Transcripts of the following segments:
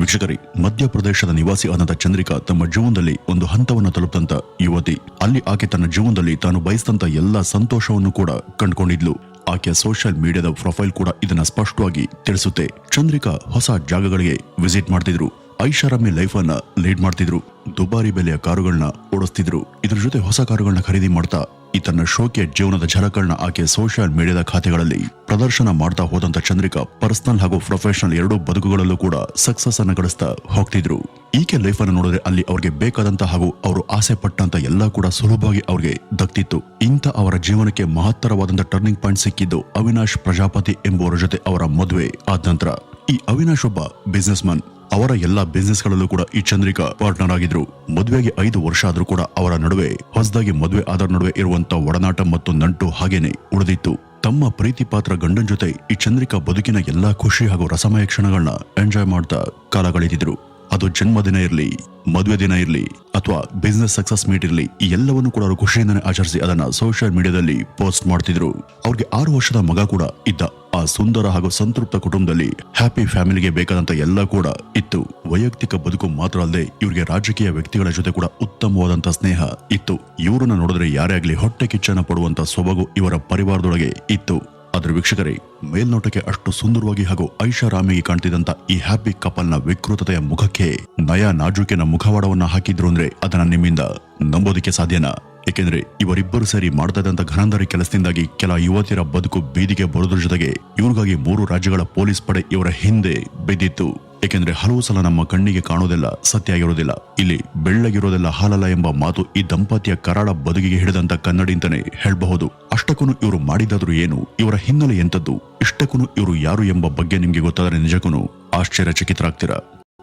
ವೀಕ್ಷಕರೇ, ಮಧ್ಯಪ್ರದೇಶದ ನಿವಾಸಿ ಆದಂತ ಚಂದ್ರಿಕಾ ತಮ್ಮ ಜೀವನದಲ್ಲಿ ಒಂದು ಹಂತವನ್ನು ತಲುಪಿದಂತ ಯುವತಿ. ಅಲ್ಲಿ ಆಕೆ ತನ್ನ ಜೀವನದಲ್ಲಿ ತಾನು ಬಯಸಿದಂತ ಎಲ್ಲ ಸಂತೋಷವನ್ನು ಕೂಡ ಕಂಡುಕೊಂಡಿದ್ಲು. ಆಕೆಯ ಸೋಷಿಯಲ್ ಮೀಡಿಯಾದ ಪ್ರೊಫೈಲ್ ಕೂಡ ಇದನ್ನ ಸ್ಪಷ್ಟವಾಗಿ ತಿಳಿಸುತ್ತೆ. ಚಂದ್ರಿಕಾ ಹೊಸ ಜಾಗಗಳಿಗೆ ವಿಸಿಟ್ ಮಾಡ್ತಿದ್ರು. ಐಷಾರಾಮಿ ಲೈಫ್ ಅನ್ನ ಲೀಡ್ ಮಾಡ್ತಿದ್ರು. ದುಬಾರಿ ಬೆಲೆಯ ಕಾರುಗಳನ್ನ ಓಡಿಸ್ತಿದ್ರು. ಇದರ ಜೊತೆ ಹೊಸ ಕಾರುಗಳನ್ನ ಖರೀದಿ ಮಾಡ್ತಾ, ಈ ತನ್ನ ಶೋಕಿಯ ಜೀವನದ ಝಲಕಗಳನ್ನ ಆಕೆ ಸೋಷಿಯಲ್ ಮೀಡಿಯಾದ ಖಾತೆಗಳಲ್ಲಿ ಪ್ರದರ್ಶನ ಮಾಡ್ತಾ ಹೋದಂತ ಚಂದ್ರಿಕಾ ಪರ್ಸನಲ್ ಹಾಗೂ ಪ್ರೊಫೆಷನಲ್ ಎರಡೂ ಬದುಕುಗಳಲ್ಲೂ ಕೂಡ ಸಕ್ಸಸ್ ಅನ್ನ ಗಳಿಸ್ತಾ ಹೋಗ್ತಿದ್ರು. ಈಕೆ ಲೈಫ್ ಅನ್ನು ನೋಡಿದ್ರೆ ಅಲ್ಲಿ ಅವ್ರಿಗೆ ಬೇಕಾದಂತ ಹಾಗೂ ಅವರು ಆಸೆ ಪಟ್ಟಂತ ಎಲ್ಲ ಕೂಡ ಸುಲಭವಾಗಿ ಅವ್ರಿಗೆ ದಕ್ತಿತ್ತು. ಇಂಥ ಅವರ ಜೀವನಕ್ಕೆ ಮಹತ್ತರವಾದಂತ ಟರ್ನಿಂಗ್ ಪಾಯಿಂಟ್ ಸಿಕ್ಕಿದ್ದು ಅವಿನಾಶ್ ಪ್ರಜಾಪತಿ ಎಂಬುವರ ಜೊತೆ ಅವರ ಮದುವೆ ಆದ ನಂತರ. ಈ ಅವಿನಾಶ್ ಒಬ್ಬ ಬಿಸ್ನೆಸ್ ಮನ್ ಅವರ ಎಲ್ಲಾ ಬಿಸ್ನೆಸ್ ಗಳಲ್ಲೂ ಕೂಡ ಈ ಚಂದ್ರಿಕಾ ಪಾರ್ಟ್ನರ್ ಆಗಿದ್ರು. ಮದುವೆಗೆ ಐದು ವರ್ಷ ಆದ್ರೂ ಕೂಡ ಅವರ ನಡುವೆ, ಹೊಸದಾಗಿ ಮದುವೆ ಆದ ನಡುವೆ ಇರುವಂತ ಒಡನಾಟ ಮತ್ತು ನಂಟು ಹಾಗೇನೆ ಉಳಿದಿತ್ತು. ತಮ್ಮ ಪ್ರೀತಿ ಪಾತ್ರ ಗಂಡನ್ ಜೊತೆ ಈ ಚಂದ್ರಿಕಾ ಬದುಕಿನ ಎಲ್ಲಾ ಖುಷಿ ಹಾಗೂ ರಸಮಯ ಕ್ಷಣಗಳನ್ನ ಎಂಜಾಯ್ ಮಾಡ್ತಾ ಕಾಲ ಕಳೆದಿದ್ರು ಅದು ಜನ್ಮದಿನ ಇರಲಿ, ಮದುವೆ ದಿನ ಇರಲಿ, ಅಥವಾ ಬಿಸ್ನೆಸ್ ಸಕ್ಸಸ್ ಮೀಟ್ ಇರಲಿ, ಈ ಎಲ್ಲವನ್ನು ಕೂಡ ಅವರು ಖುಷಿಯಿಂದನೇ ಆಚರಿಸಿ ಅದನ್ನ ಸೋಷಿಯಲ್ ಮೀಡಿಯಾದಲ್ಲಿ ಪೋಸ್ಟ್ ಮಾಡ್ತಿದ್ರು. ಅವ್ರಿಗೆ ಆರು ವರ್ಷದ ಮಗ ಕೂಡ ಇದ್ದ. ಆ ಸುಂದರ ಹಾಗೂ ಸಂತೃಪ್ತ ಕುಟುಂಬದಲ್ಲಿ ಹ್ಯಾಪಿ ಫ್ಯಾಮಿಲಿಗೆ ಬೇಕಾದಂತ ಎಲ್ಲ ಕೂಡ ಇತ್ತು. ವೈಯಕ್ತಿಕ ಬದುಕು ಮಾತ್ರ ಅಲ್ಲದೆ ಇವರಿಗೆ ರಾಜಕೀಯ ವ್ಯಕ್ತಿಗಳ ಜೊತೆ ಕೂಡ ಉತ್ತಮವಾದಂತ ಸ್ನೇಹ ಇತ್ತು. ಇವರನ್ನ ನೋಡಿದ್ರೆ ಯಾರೇ ಆಗ್ಲಿ ಹೊಟ್ಟೆ ಕಿಚ್ಚನ ಪಡುವಂತ ಸೊಬಗು ಇವರ ಪರಿವಾರದೊಳಗೆ ಇತ್ತು. ಆದ್ರೆ ವೀಕ್ಷಕರೇ, ಮೇಲ್ನೋಟಕ್ಕೆ ಅಷ್ಟು ಸುಂದರವಾಗಿ ಹಾಗೂ ಐಷಾರಾಮಿಗೆ ಕಾಣ್ತಿದ್ದಂತ ಈ ಹ್ಯಾಪಿ ಕಪಲ್ನ ವಿಕೃತತೆಯ ಮುಖಕ್ಕೆ ನಯ ನಾಜೂಕಿನ ಮುಖವಾಡವನ್ನ ಹಾಕಿದ್ರು ಅಂದ್ರೆ ಅದನ್ನ ನಿಮ್ಮಿಂದ ನಂಬೋದಕ್ಕೆ ಸಾಧ್ಯನಾ? ಏಕೆಂದ್ರೆ ಇವರಿಬ್ಬರು ಸೇರಿ ಮಾಡ್ತಾ ಘನಂದರಿ ಕೆಲಸದಿಂದಾಗಿ ಕೆಲ ಯುವತಿಯರ ಬದುಕು ಬೀದಿಗೆ ಬರೋದ್ರ ಜೊತೆಗೆ ಇವರಿಗಾಗಿ ಮೂರು ರಾಜ್ಯಗಳ ಪೊಲೀಸ್ ಪಡೆ ಇವರ ಹಿಂದೆ ಬಿದ್ದಿತ್ತು. ಏಕೆಂದ್ರೆ ಹಲವು ಸಲ ನಮ್ಮ ಕಣ್ಣಿಗೆ ಕಾಣೋದೆಲ್ಲ ಸತ್ಯ ಆಗಿರೋದಿಲ್ಲ. ಇಲ್ಲಿ ಬೆಳ್ಳಗಿರೋದೆಲ್ಲ ಹಾಲಲ್ಲ ಎಂಬ ಮಾತು ಈ ದಂಪತಿಯ ಕರಾಳ ಬದುಕಿಗೆ ಹಿಡಿದಂತ ಕನ್ನಡಿ ಅಂತಾನೆ ಹೇಳಬಹುದು. ಅಷ್ಟಕ್ಕೂ ಇವರು ಮಾಡಿದಾದ್ರೂ ಏನು? ಇವರ ಹಿನ್ನೆಲೆ ಎಂತದ್ದು ಇಷ್ಟಕ್ಕೂ ಇವರು ಯಾರು ಎಂಬ ಬಗ್ಗೆ ನಿಮಗೆ ಗೊತ್ತಾದರೆ ನಿಜಕ್ಕೂ ಆಶ್ಚರ್ಯಚಕಿತರಾಗ್ತೀರಾ?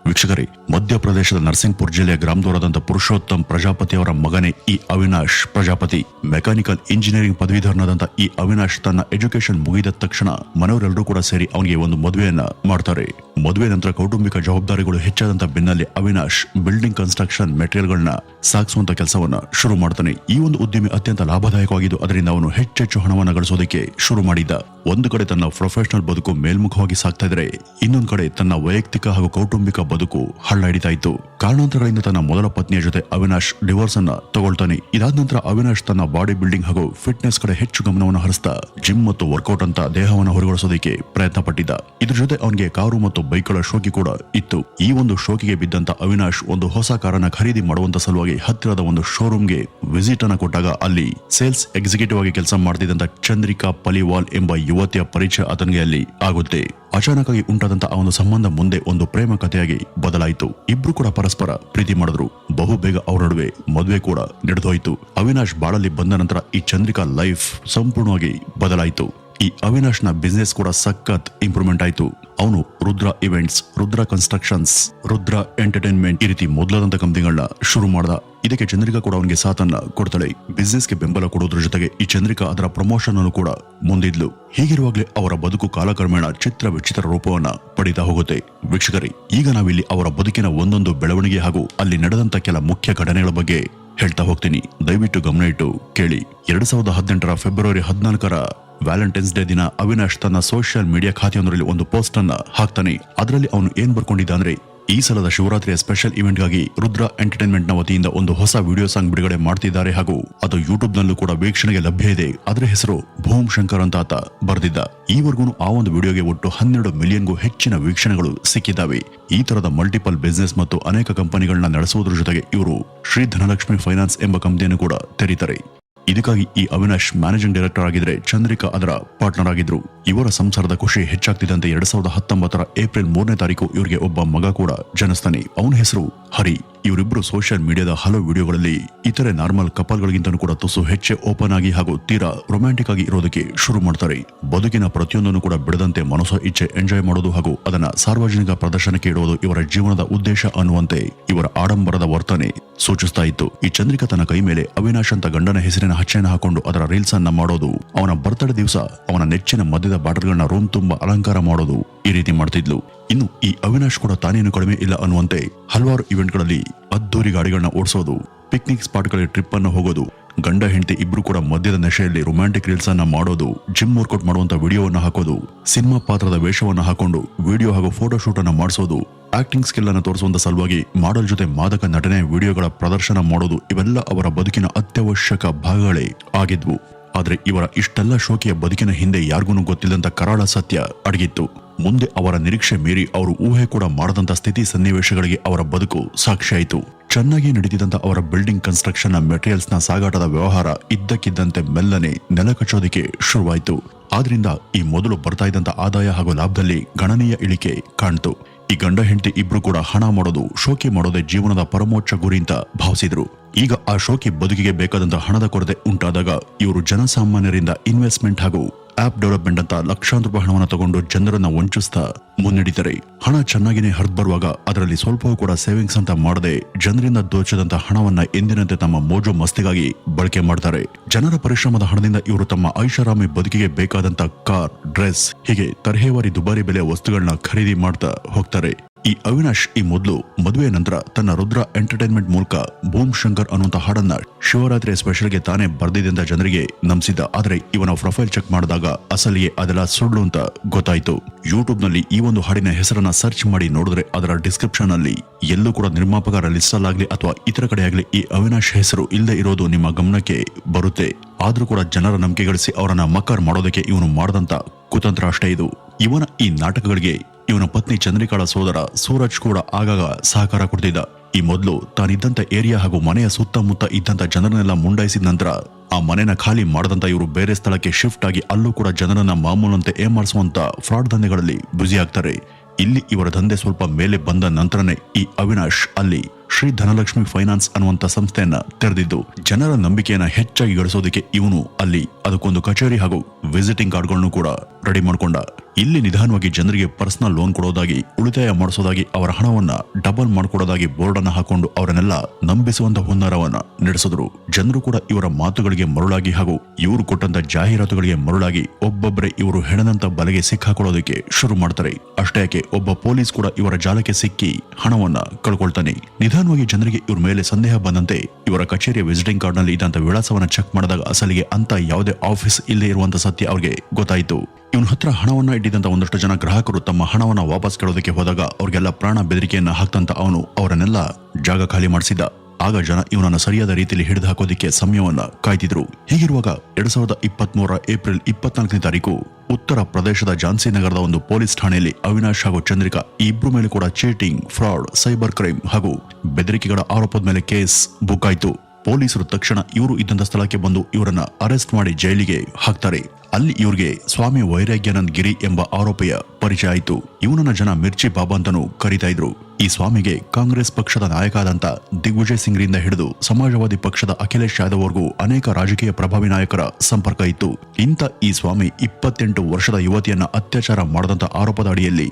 ವೀಕ್ಷಕರೇ, ಮಧ್ಯಪ್ರದೇಶದ ನರಸಿಂಗ್ಪುರ್ ಜಿಲ್ಲೆಯ ಗ್ರಾಮದವರಾದಂಥ ಪುರುಷೋತ್ತಮ್ ಪ್ರಜಾಪತಿ ಅವರ ಮಗನೇ ಈ ಅವಿನಾಶ್ ಪ್ರಜಾಪತಿ. ಮೆಕ್ಯಾನಿಕಲ್ ಇಂಜಿನಿಯರಿಂಗ್ ಪದವೀಧರನಾದಂಥ ಈ ಅವಿನಾಶ್ ತನ್ನ ಎಜುಕೇಶನ್ ಮುಗಿದ ತಕ್ಷಣ ಮನೆಯವರೆಲ್ಲರೂ ಕೂಡ ಸೇರಿ ಅವನಿಗೆ ಒಂದು ಮದುವೆಯನ್ನ ಮಾಡ್ತಾರೆ. ಮದುವೆ ನಂತರ ಕೌಟುಂಬಿಕ ಜವಾಬ್ದಾರಿಗಳು ಹೆಚ್ಚಾದಂತ ಬೆನ್ನಲ್ಲಿ ಅವಿನಾಶ್ ಬಿಲ್ಡಿಂಗ್ ಕನ್ಸ್ಟ್ರಕ್ಷನ್ ಮೆಟೀರಿಯಲ್ಗಳನ್ನ ಸಾಗಿಸುವಂತ ಕೆಲಸವನ್ನ ಶುರು ಮಾಡ್ತಾನೆ. ಈ ಒಂದು ಉದ್ಯಮಿ ಅತ್ಯಂತ ಲಾಭದಾಯಕವಾಗಿದ್ದು, ಅದರಿಂದ ಅವನು ಹೆಚ್ಚೆಚ್ಚು ಹಣವನ್ನು ಗಳಿಸೋದಕ್ಕೆ ಶುರು ಮಾಡಿದ್ದ. ಒಂದು ಕಡೆ ತನ್ನ ಪ್ರೊಫೆಷನಲ್ ಬದುಕು ಮೇಲ್ಮುಖವಾಗಿ ಸಾಗ್ತಾ ಇದ್ರೆ, ಇನ್ನೊಂದು ಕಡೆ ತನ್ನ ವೈಯಕ್ತಿಕ ಹಾಗೂ ಕೌಟುಂಬಿಕ ಬದುಕು ಹಳ್ಳ ಹಿಡಿತಾ ಇತ್ತು. ಕಾರಣಾಂತರಗಳಿಂದ ತನ್ನ ಮೊದಲ ಪತ್ನಿಯ ಜೊತೆ ಅವಿನಾಶ್ ಡಿವೋರ್ಸ್ ಅನ್ನ ತಗೊಳ್ತಾನೆ. ಇದಾದ ನಂತರ ಅವಿನಾಶ್ ತನ್ನ ಬಾಡಿ ಬಿಲ್ಡಿಂಗ್ ಹಾಗೂ ಫಿಟ್ನೆಸ್ ಕಡೆ ಹೆಚ್ಚು ಗಮನವನ್ನು ಹರಿಸ್ತಾ ಜಿಮ್ ಮತ್ತು ವರ್ಕೌಟ್ ಅಂತ ದೇಹವನ್ನು ಹೊರಗೊಳಿಸೋದಕ್ಕೆ ಪ್ರಯತ್ನ ಪಟ್ಟಿದ್ದ ಇದ್ರ ಜೊತೆ ಅವನಿಗೆ ಕಾರು ಮತ್ತು ಬೈಕ್ಗಳ ಶೋಕಿ ಕೂಡ ಇತ್ತು. ಈ ಒಂದು ಶೋಕಿಗೆ ಬಿದ್ದಂತ ಅವಿನಾಶ್ ಒಂದು ಹೊಸ ಕಾರನ್ನ ಖರೀದಿ ಮಾಡುವಂತ ಸಲುವಾಗಿ ಹತ್ತಿರದ ಒಂದು ಶೋರೂಮ್ಗೆ ವಿಸಿಟ್ ಅನ್ನ ಕೊಟ್ಟಾಗ ಅಲ್ಲಿ ಸೇಲ್ಸ್ ಎಕ್ಸಿಕ್ಯೂಟಿವ್ ಆಗಿ ಕೆಲಸ ಮಾಡ್ತಿದ್ದಂತ ಚಂದ್ರಿಕಾ ಪಲಿವಾಲ್ ಎಂಬ ಯುವತಿಯ ಪರಿಚಯ ಆತನಿಗೆ ಅಲ್ಲಿ ಆಗುತ್ತೆ. ಅಚಾನಕಾಗಿ ಉಂಟಾದಂತ ಆ ಒಂದು ಸಂಬಂಧ ಮುಂದೆ ಒಂದು ಪ್ರೇಮ ಕಥೆಯಾಗಿ ಬದಲಾಯಿತು. ಇಬ್ರು ಕೂಡ ಪರಸ್ಪರ ಪ್ರೀತಿ ಮಾಡಿದ್ರು. ಬಹು ಬೇಗ ಅವರ ನಡುವೆ ಮದುವೆ ಕೂಡ ನಡೆದೋಯ್ತು. ಅವಿನಾಶ್ ಬಾಳಲ್ಲಿ ಬಂದ ನಂತರ ಈ ಚಂದ್ರಿಕಾ ಲೈಫ್ ಸಂಪೂರ್ಣವಾಗಿ ಬದಲಾಯಿತು. ಈ ಅವಿನಾಶ್ನ ಬಿಸ್ನೆಸ್ ಕೂಡ ಸಖತ್ ಇಂಪ್ರೂವ್ಮೆಂಟ್ ಆಯ್ತು. ಅವನು Rudra events, Rudra constructions, Rudra entertainment ಈ ರೀತಿ ಮೊದಲಾದಂತ ಕಂಪನಿಗಳನ್ನ ಶುರು ಮಾಡ್ದ. ಇದಕ್ಕೆ ಚಂದ್ರಿಕಾ ಕೂಡ ಅವನಿಗೆ ಸಾಥನ್ನ ಕೊಡ್ತಾಳೆ. ಬಿಸ್ನೆಸ್ಗೆ ಬೆಂಬಲ ಕೊಡೋದ್ರ ಜೊತೆಗೆ ಈ ಚಂದ್ರಿಕಾ ಅದರ ಪ್ರಮೋಷನ್ ಅನ್ನು ಕೂಡ ಮುಂದಿದ್ಲು. ಹೀಗಿರುವಾಗಲೇ ಅವರ ಬದುಕು ಕಾಲಕ್ರಮೇಣ ಚಿತ್ರ ವಿಚಿತ್ರ ರೂಪವನ್ನ ಪಡೀತಾ ಹೋಗುತ್ತೆ. ವೀಕ್ಷಕರೇ, ಈಗ ನಾವಿಲ್ಲಿ ಅವರ ಬದುಕಿನ ಒಂದೊಂದು ಬೆಳವಣಿಗೆ ಹಾಗೂ ಅಲ್ಲಿ ನಡೆದಂತ ಕೆಲ ಮುಖ್ಯ ಘಟನೆಗಳ ಬಗ್ಗೆ ಹೇಳ್ತಾ ಹೋಗ್ತೀನಿ. ದಯವಿಟ್ಟು ಗಮನ ಇಟ್ಟು ಕೇಳಿ. ಎರಡ್ ಸಾವಿರದ ಹದಿನೆಂಟರ ಫೆಬ್ರವರಿ ಹದಿನಾಲ್ಕರ ವ್ಯಾಲೆಂಟೈನ್ಸ್ ಡೇ ದಿನ ಅವಿನಾಶ್ ತನ್ನ ಸೋಷಿಯಲ್ ಮೀಡಿಯಾ ಖಾತೆಯೊಂದರಲ್ಲಿ ಒಂದು ಪೋಸ್ಟ್ ಅನ್ನ ಹಾಕ್ತಾನೆ. ಅದರಲ್ಲಿ ಅವನು ಏನ್ ಬರ್ಕೊಂಡಿದ್ದ ಅಂದ್ರೆ, ಈ ಸಲದ ಶಿವರಾತ್ರಿಯ ಸ್ಪೆಷಲ್ ಇವೆಂಟ್ಗಾಗಿ ರುದ್ರ ಎಂಟರ್ಟೈನ್ಮೆಂಟ್ನ ವತಿಯಿಂದ ಒಂದು ಹೊಸ ವಿಡಿಯೋ ಸಾಂಗ್ ಬಿಡುಗಡೆ ಮಾಡ್ತಿದ್ದಾರೆ ಹಾಗೂ ಅದು ಯೂಟ್ಯೂಬ್ ನಲ್ಲೂ ಕೂಡ ವೀಕ್ಷಣೆಗೆ ಲಭ್ಯ ಇದೆ. ಅದರ ಹೆಸರು ಭೂಮ್ ಶಂಕರ್ ಅಂತ ಆತ ಬರೆದಿದ್ದ. ಈವರೆಗೂ ಆ ಒಂದು ವಿಡಿಯೋಗೆ ಒಟ್ಟು ಹನ್ನೆರಡು ಮಿಲಿಯನ್ಗೂ ಹೆಚ್ಚಿನ ವೀಕ್ಷಣೆಗಳು ಸಿಕ್ಕಿದ್ದಾವೆ. ಈ ತರದ ಮಲ್ಟಿಪಲ್ ಬಿಸಿನೆಸ್ ಮತ್ತು ಅನೇಕ ಕಂಪನಿಗಳನ್ನ ನಡೆಸುವುದರ ಜೊತೆಗೆ ಇವರು ಶ್ರೀ ಧನಲಕ್ಷ್ಮಿ ಫೈನಾನ್ಸ್ ಎಂಬ ಕಂಪನಿಯನ್ನು ಕೂಡ ತೆರೀತಾರೆ. ಇದಕ್ಕಾಗಿ ಈ ಅವಿನಾಶ್ ಮ್ಯಾನೇಜಿಂಗ್ ಡೈರೆಕ್ಟರ್ ಆಗಿದ್ರೆ ಚಂದ್ರಿಕಾ ಅದರ ಪಾರ್ಟ್ನರ್ ಆಗಿದ್ರು. ಇವರ ಸಂಸಾರದ ಖುಷಿ ಹೆಚ್ಚಾಗ್ತಿದ್ದಂತೆ ಎರಡ್ ಸಾವಿರದ ಹತ್ತೊಂಬತ್ತರ ಏಪ್ರಿಲ್ ಮೂರನೇ ತಾರೀಕು ಇವರಿಗೆ ಒಬ್ಬ ಮಗ ಕೂಡ ಜನಿಸ್ತಾನೆ. ಅವನ ಹೆಸರು ಹರಿ. ಇವರಿಬ್ರು ಸೋಷಿಯಲ್ ಮೀಡಿಯಾದ ಹಲವು ವಿಡಿಯೋಗಳಲ್ಲಿ ಇತರೆ ನಾರ್ಮಲ್ ಕಪಲ್ಗಳಿಗಿಂತಲೂ ಕೂಡ ತುಸು ಹೆಚ್ಚೆ ಓಪನ್ ಆಗಿ ಹಾಗೂ ತೀರಾ ರೊಮ್ಯಾಂಟಿಕ್ ಆಗಿ ಇರೋದಕ್ಕೆ ಶುರು ಮಾಡ್ತಾರೆ. ಬದುಕಿನ ಪ್ರತಿಯೊಂದನ್ನು ಕೂಡ ಬಿಡದಂತೆ ಮನಸ್ಸ, ಇಚ್ಛೆ ಎಂಜಾಯ್ ಮಾಡೋದು ಹಾಗೂ ಅದನ್ನ ಸಾರ್ವಜನಿಕ ಪ್ರದರ್ಶನಕ್ಕೆ ಇಡುವುದು ಇವರ ಜೀವನದ ಉದ್ದೇಶ ಅನ್ನುವಂತೆ ಇವರ ಆಡಂಬರದ ವರ್ತನೆ ಸೂಚಿಸ್ತಾ ಇತ್ತು. ಈ ಚಂದ್ರಿಕಾ ತನ್ನ ಕೈ ಮೇಲೆ ಅವಿನಾಶ್ ಅಂತ ಗಂಡನ ಹೆಸರಿನ ಹಚ್ಚೆಯನ್ನು ಹಾಕೊಂಡು ಅದರ ರೀಲ್ಸ್ ಅನ್ನ ಮಾಡೋದು, ಅವನ ಬರ್ತ್ಡೇ ದಿವಸ ಅವನ ನೆಚ್ಚಿನ ಮದ್ಯದ ಬಾಟಲ್ಗಳನ್ನ ರೂಮ್ ತುಂಬಾ ಅಲಂಕಾರ ಮಾಡೋದು ಈ ರೀತಿ ಮಾಡ್ತಿದ್ಲು. ಇನ್ನು ಈ ಅವಿನಾಶ್ ಕೂಡ ತಾನೇನು ಕಡಿಮೆ ಇಲ್ಲ ಅನ್ನುವಂತೆ ಹಲವಾರು ಇವೆಂಟ್ಗಳಲ್ಲಿ ಅದ್ದೂರಿ ಗಾಡಿಗಳನ್ನ ಓಡಿಸೋದು ಪಿಕ್ನಿಕ್ ಸ್ಪಾಟ್ಗಳಿಗೆ ಟ್ರಿಪ್ ಅನ್ನು ಹೋಗೋದು, ಗಂಡ ಹೆಂಡತಿ ಇಬ್ರು ಕೂಡ ಮದ್ಯದ ನಶೆಯಲ್ಲಿ ರೊಮ್ಯಾಂಟಿಕ್ ರೀಲ್ಸ್ ಅನ್ನ ಮಾಡೋದು ಜಿಮ್ ವರ್ಕೌಟ್ ಮಾಡುವಂತ ವಿಡಿಯೋವನ್ನು ಹಾಕೋದು, ಸಿನಿಮಾ ಪಾತ್ರದ ವೇಷವನ್ನು ಹಾಕೊಂಡು ವಿಡಿಯೋ ಹಾಗೂ ಫೋಟೋ ಶೂಟ್ ಅನ್ನು ಮಾಡಿಸೋದು ಆಕ್ಟಿಂಗ್ ಸ್ಕಿಲ್ ಅನ್ನು ತೋರಿಸುವಂತ ಸಲುವಾಗಿ ಮಾಡಲ್ ಜೊತೆ ಮಾದಕ ನಟನೆ, ವಿಡಿಯೋಗಳ ಪ್ರದರ್ಶನ ಮಾಡೋದು ಇವೆಲ್ಲ ಅವರ ಬದುಕಿನ ಅತ್ಯವಶ್ಯಕ ಭಾಗಗಳೇ ಆಗಿದ್ವು. ಆದರೆ ಇವರ ಇಷ್ಟೆಲ್ಲ ಶೋಕಿಯ ಬದುಕಿನ ಹಿಂದೆ ಯಾರಿಗೂ ಗೊತ್ತಿಲ್ಲದಂತ ಕರಾಳ ಸತ್ಯ ಅಡಗಿತ್ತು. ಮುಂದೆ ಅವರ ನಿರೀಕ್ಷೆ ಮೀರಿ ಅವರು ಊಹೆ ಕೂಡ ಮಾಡದಂತ ಸ್ಥಿತಿ ಸನ್ನಿವೇಶಗಳಿಗೆ ಅವರ ಬದುಕು ಸಾಕ್ಷಿಯಾಯಿತು. ಚೆನ್ನಾಗಿ ನಡೆದಿದ್ದಂತ ಅವರ ಬಿಲ್ಡಿಂಗ್ ಕನ್ಸ್ಟ್ರಕ್ಷನ್ನ ಮೆಟೀರಿಯಲ್ಸ್ನ ಸಾಗಾಟದ ವ್ಯವಹಾರ ಇದ್ದಕ್ಕಿದ್ದಂತೆ ಮೆಲ್ಲನೆ ನೆಲಕಚ್ಚೋದಿಕ್ಕೆ ಶುರುವಾಯಿತು. ಆದ್ರಿಂದ ಈ ಮೊದಲು ಬರ್ತಾ ಇದ್ದಂತ ಆದಾಯ ಹಾಗೂ ಲಾಭದಲ್ಲಿ ಗಣನೀಯ ಇಳಿಕೆ ಕಾಣ್ತು. ಈ ಗಂಡ ಹೆಂಡತಿ ಇಬ್ರು ಕೂಡ ಹಣ ಮಾಡೋದು, ಶೋಕಿ ಮಾಡೋದೇ ಜೀವನದ ಪರಮೋಚ್ಚ ಗುರಿ ಅಂತ ಭಾವಿಸಿದ್ರು. ಈಗ ಆ ಶೋಕಿ ಬದುಕಿಗೆ ಬೇಕಾದಂತ ಹಣದ ಕೊರತೆ ಉಂಟಾದಾಗ ಇವರು ಜನಸಾಮಾನ್ಯರಿಂದ ಇನ್ವೆಸ್ಟ್ಮೆಂಟ್ ಹಾಗೂ ಆಪ್ ಡೆವಲಪ್ಮೆಂಟ್ ಅಂತ ಲಕ್ಷಾಂತರ ರೂಪಾಯಿ ಹಣವನ್ನು ತಗೊಂಡು ಜನರನ್ನ ವಂಚಿಸ್ತಾ ಮುನ್ನಡೀತಾರೆ ಹಣ ಚೆನ್ನಾಗಿನೇ ಹರಿದು ಬರುವಾಗ ಅದರಲ್ಲಿ ಸ್ವಲ್ಪವೂ ಕೂಡ ಸೇವಿಂಗ್ಸ್ ಅಂತ ಮಾಡದೆ ಜನರಿಂದ ದೋಚದಂತ ಹಣವನ್ನ ಎಂದಿನಂತೆ ತಮ್ಮ ಮೋಜು ಮಸ್ತಿಗಾಗಿ ಬಳಕೆ ಮಾಡ್ತಾರೆ. ಜನರ ಪರಿಶ್ರಮದ ಹಣದಿಂದ ಇವರು ತಮ್ಮ ಐಷಾರಾಮಿ ಬದುಕಿಗೆ ಬೇಕಾದಂತ ಕಾರ್, ಡ್ರೆಸ್, ಹೀಗೆ ತರಹೇವಾರಿ ದುಬಾರಿ ಬೆಲೆ ವಸ್ತುಗಳನ್ನ ಖರೀದಿ ಮಾಡ್ತಾ ಹೋಗ್ತಾರೆ. ಈ ಅವಿನಾಶ್, ಈ ಮೊದಲು ಮದುವೆ ನಂತರ ತನ್ನ ರುದ್ರ ಎಂಟರ್ಟೈನ್ಮೆಂಟ್ ಮೂಲಕ ಭೂಮ್ ಶಂಕರ್ ಅನ್ನುವಂತ ಹಾಡನ್ನ ಶಿವರಾತ್ರಿ ಸ್ಪೆಷಲ್ಗೆ ತಾನೇ ಬರ್ದಿದೆ ಜನರಿಗೆ ನಂಬಿಸಿದ್ದ. ಆದರೆ ಇವನ ಪ್ರೊಫೈಲ್ ಚೆಕ್ ಮಾಡಿದಾಗ ಅಸಲಿಗೆ ಅದೆಲ್ಲ ಸುಳ್ಳು ಅಂತ ಗೊತ್ತಾಯಿತು. ಯೂಟ್ಯೂಬ್ನಲ್ಲಿ ಈ ಒಂದು ಹಾಡಿನ ಹೆಸರನ್ನ ಸರ್ಚ್ ಮಾಡಿ ನೋಡಿದ್ರೆ ಅದರ ಡಿಸ್ಕ್ರಿಪ್ಷನ್ ಅಲ್ಲಿ ಎಲ್ಲೂ ಕೂಡ ನಿರ್ಮಾಪಕರ ಲಿಸ್ಟ್ ಅಲ್ಲಾಗ್ಲಿ ಅಥವಾ ಇತರ ಕಡೆ ಆಗಲಿ ಈ ಅವಿನಾಶ್ ಹೆಸರು ಇಲ್ಲದೆ ಇರೋದು ನಿಮ್ಮ ಗಮನಕ್ಕೆ ಬರುತ್ತೆ. ಆದ್ರೂ ಕೂಡ ಜನರ ನಂಬಿಕೆ ಗಳಿಸಿ ಅವರನ್ನ ಮಕ್ಕರ್ ಮಾಡೋದಕ್ಕೆ ಇವನು ಮಾಡದಂತ ಕುತಂತ್ರ ಅಷ್ಟೇ ಇದು. ಇವನ ಈ ನಾಟಕಗಳಿಗೆ ಇವನ ಪತ್ನಿ ಚಂದ್ರಿಕಾಳ ಸೋದರ ಸೂರಜ್ ಕೂಡ ಆಗಾಗ ಸಹಕಾರ ಕೊಡ್ತಿದ್ದ. ಈ ಮೊದಲು ತಾನಿದ್ದಂತ ಏರಿಯಾ ಹಾಗೂ ಮನೆಯ ಸುತ್ತಮುತ್ತ ಇದ್ದಂತ ಜನರನ್ನೆಲ್ಲ ಮುಂಡಾಯಿಸಿದ ನಂತರ ಆ ಮನೆನ ಖಾಲಿ ಮಾಡದಂತ ಇವರು ಬೇರೆ ಸ್ಥಳಕ್ಕೆ ಶಿಫ್ಟ್ ಆಗಿ ಅಲ್ಲೂ ಕೂಡ ಜನರನ್ನ ಮಾಮೂಲಂತೆ ಏಮಾರಿಸುವಂತ ಫ್ರಾಡ್ ದಂಧೆಗಳಲ್ಲಿ ಬ್ಯುಸಿ ಆಗ್ತಾರೆ. ಇಲ್ಲಿ ಇವರ ದಂಧೆ ಸ್ವಲ್ಪ ಮೇಲೆ ಬಂದ ನಂತರನೇ ಈ ಅವಿನಾಶ್ ಅಲ್ಲಿ ಶ್ರೀ ಧನಲಕ್ಷ್ಮಿ ಫೈನಾನ್ಸ್ ಅನ್ನುವಂತ ಸಂಸ್ಥೆಯನ್ನ ತೆರೆದಿದ್ದು, ಜನರ ನಂಬಿಕೆಯನ್ನ ಹೆಚ್ಚಾಗಿ ಗಳಿಸೋದಕ್ಕೆ ಇವನು ಅಲ್ಲಿ ಅದಕ್ಕೊಂದು ಕಚೇರಿ ಹಾಗೂ ವಿಸಿಟಿಂಗ್ ಕಾರ್ಡ್ಗಳನ್ನು ಕೂಡ ರೆಡಿ ಮಾಡಿಕೊಂಡ. ಇಲ್ಲಿ ನಿಧಾನವಾಗಿ ಜನರಿಗೆ ಪರ್ಸನಲ್ ಲೋನ್ ಕೊಡೋದಾಗಿ, ಉಳಿತಾಯ ಮಾಡಿಸೋದಾಗಿ, ಅವರ ಹಣವನ್ನ ಡಬಲ್ ಮಾಡ್ಕೊಡೋದಾಗಿ ಬೋರ್ಡ್ ಅನ್ನ ಹಾಕೊಂಡು ಅವರನ್ನೆಲ್ಲ ನಂಬಿಸುವಂತ ಹುನ್ನಾರವನ್ನ ನಡೆಸಿದ್ರು. ಜನರು ಕೂಡ ಇವರ ಮಾತುಗಳಿಗೆ ಮರುಳಾಗಿ ಹಾಗೂ ಇವರು ಕೊಟ್ಟಂತ ಜಾಹೀರಾತುಗಳಿಗೆ ಮರುಳಾಗಿ ಒಬ್ಬೊಬ್ಬರೇ ಇವರು ಹೆಣದಂತ ಬಲೆಗೆ ಸಿಕ್ಕಾಕೊಳ್ಳೋದಕ್ಕೆ ಶುರು ಮಾಡ್ತಾರೆ. ಅಷ್ಟೇ ಒಬ್ಬ ಪೊಲೀಸ್ ಕೂಡ ಇವರ ಜಾಲಕ್ಕೆ ಸಿಕ್ಕಿ ಹಣವನ್ನ ಕಳ್ಕೊಳ್ತಾನೆ. ನಿಧಾನವಾಗಿ ಜನರಿಗೆ ಇವ್ರ ಮೇಲೆ ಸಂದೇಹ ಬಂದಂತೆ ಇವರ ಕಚೇರಿಯ ವಿಸಿಟಿಂಗ್ ಕಾರ್ಡ್ನಲ್ಲಿ ಇದ್ದಂತ ವಿಳಾಸವನ್ನ ಚೆಕ್ ಮಾಡಿದಾಗ ಅಸಲಿಗೆ ಅಂತ ಯಾವುದೇ ಆಫೀಸ್ ಇಲ್ಲದೆ ಇರುವಂತ ಸತ್ಯ ಅವ್ರಿಗೆ ಗೊತ್ತಾಯಿತು. ಇವನ ಹತ್ರ ಹಣವನ್ನ ಇಟ್ಟಿದ್ದಂತ ಒಂದಷ್ಟು ಜನ ಗ್ರಾಹಕರು ತಮ್ಮ ಹಣವನ್ನ ವಾಪಸ್ ಕೇಳೋದಕ್ಕೆ ಹೋದಾಗ ಅವ್ರಿಗೆಲ್ಲ ಪ್ರಾಣ ಬೆದರಿಕೆಯನ್ನ ಹಾಕ್ತಂತ ಅವನು ಅವರನ್ನೆಲ್ಲ ಜಾಗ ಖಾಲಿ ಮಾಡಿಸಿದ್ದ. ಆಗ ಜನ ಇವನನ್ನು ಸರಿಯಾದ ರೀತಿಯಲ್ಲಿ ಹಿಡಿದು ಹಾಕೋದಿಕ್ಕೆ ಸಮಯವನ್ನು ಕಾಯ್ತಿದ್ರು. ಹೀಗಿರುವಾಗ ಎರಡ್ ಸಾವಿರದ ಇಪ್ಪತ್ತ್ ಏಪ್ರಿಲ್ ಇಪ್ಪತ್ನಾಲ್ಕನೇ ತಾರೀಕು ಉತ್ತರ ಪ್ರದೇಶದ ಝಾನ್ಸಿ ನಗರದ ಒಂದು ಪೊಲೀಸ್ ಠಾಣೆಯಲ್ಲಿ ಅವಿನಾಶ್ ಹಾಗೂ ಚಂದ್ರಿಕಾ ಈ ಇಬ್ರು ಮೇಲೆ ಕೂಡ ಚೀಟಿಂಗ್, ಫ್ರಾಡ್, ಸೈಬರ್ ಕ್ರೈಮ್ ಹಾಗೂ ಬೆದರಿಕೆಗಳ ಆರೋಪದ ಮೇಲೆ ಕೇಸ್ ಬುಕ್ ಆಯ್ತು. ಪೊಲೀಸರು ತಕ್ಷಣ ಇವರು ಇದ್ದಂತ ಸ್ಥಳಕ್ಕೆ ಬಂದು ಇವರನ್ನ ಅರೆಸ್ಟ್ ಮಾಡಿ ಜೈಲಿಗೆ ಹಾಕ್ತಾರೆ. ಅಲ್ಲಿ ಇವರಿಗೆ ಸ್ವಾಮಿ ವೈರಾಗ್ಯಾನಂದ್ ಗಿರಿ ಎಂಬ ಆರೋಪಿಯ ಪರಿಚಯ ಆಯಿತು. ಇವನನ್ನ ಜನ ಮಿರ್ಚಿ ಬಾಬಾ ಅಂತಾನು ಕರೀತಾ ಇದ್ರು. ಈ ಸ್ವಾಮಿಗೆ ಕಾಂಗ್ರೆಸ್ ಪಕ್ಷದ ನಾಯಕ ಆದಂತ ದಿಗ್ವಿಜಯ್ ಸಿಂಗ್ರಿಂದ ಹಿಡಿದು ಸಮಾಜವಾದಿ ಪಕ್ಷದ ಅಖಿಲೇಶ್ ಯಾದವ್ ವರ್ಗೂ ಅನೇಕ ರಾಜಕೀಯ ಪ್ರಭಾವಿ ನಾಯಕರ ಸಂಪರ್ಕ ಇತ್ತು. ಇಂಥ ಈ ಸ್ವಾಮಿ ಇಪ್ಪತ್ತೆಂಟು ವರ್ಷದ ಯುವತಿಯನ್ನ ಅತ್ಯಾಚಾರ ಮಾಡದಂತ ಆರೋಪದ ಅಡಿಯಲ್ಲಿ